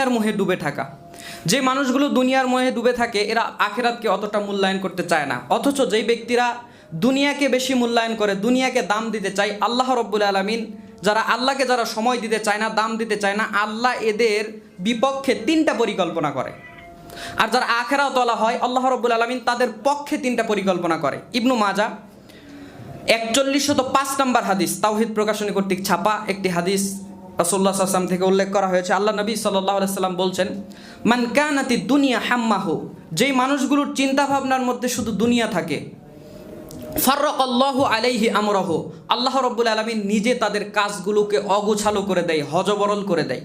দুনিয়ার মোহে ডুবে থাকা। যে মানুষগুলো দুনিয়ার মোহে ডুবে থাকে, এরা আখেরাতকে অতটা মূল্যায়ন করতে চায় না। অথচ যেই ব্যক্তিরা দুনিয়াকে বেশি মূল্যায়ন করে, দুনিয়াকে দাম দিতে চায়, আল্লাহ রব্বুল আলমিন, যারা আল্লাহকে যারা সময় দিতে চায় না, দাম দিতে চায় না, আল্লাহ এদের বিপক্ষে তিনটা পরিকল্পনা করে। আর যারা আখেরাও তোলা হয়, আল্লাহ রব্বুল আলমিন তাদের পক্ষে তিনটা পরিকল্পনা করে। ইবনু মাজা একচল্লিশ শত পাঁচ নম্বর হাদিস, তাওহিদ প্রকাশনী কর্তৃক ছাপা একটি হাদিস রসল্লা সাল্লাম থেকে উল্লেখ করা হয়েছে, আল্লাহ নবী সাল্লাহ সাল্লাম বলছেন, মান কানাতি দুনিয়া হাম্মাহু যেই মানুষগুলোর চিন্তা ভাবনার মধ্যে শুধু দুনিয়া থাকে ফারক আল্লাহ আলাইহি আমরহ, আল্লাহ রব্বুল আলমিন নিজে তাদের কাজগুলোকে অগোছালো করে দেয়, হজবরল করে দেয়।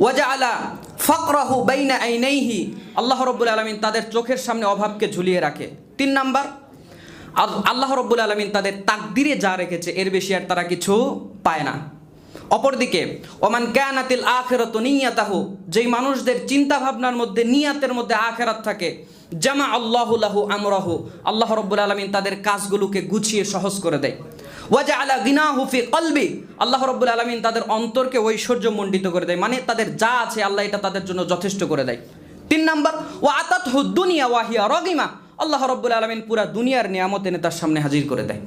ওয়াজা আলা ফকরাহু বাইনা আইনাইহি, আল্লাহ রব্বুল আলমিন তাদের চোখের সামনে অভাবকে ঝুলিয়ে রাখে। তিন নাম্বার, আল- আল্লাহ রব্বুল আলমিন তাদের তাকদিরে যা রেখেছে, এর বেশি আর তারা কিছু পায় না। অপরদিকে, ওমান ক্যানাতিল আখেরত নিয়াতাহু, যেই মানুষদের চিন্তা ভাবনার মধ্যে, নিয়াতের মধ্যে আখেরাত থাকে, জামা আল্লাহুল্লাহু আমরাহু, আল্লাহ রব্বুল আলমিন তাদের কাজগুলোকে গুছিয়ে সহজ করে দেয়। ওয়াজা আলা গিনা হুফি কলবি, আল্লাহ রব্বুল আলমিন তাদের অন্তরকে ঐশ্বর্য মণ্ডিত করে দেয় মানে তাদের যা আছে আল্লাহ এটা তাদের জন্য যথেষ্ট করে দেয়। তিন নাম্বার ও আতাত দুনিয়া ওয়াহিয়া রগিমা, আল্লাহ রব্বুল আলমিন পুরা দুনিয়ার নিয়ামত এনে তার সামনে হাজির করে দেয়।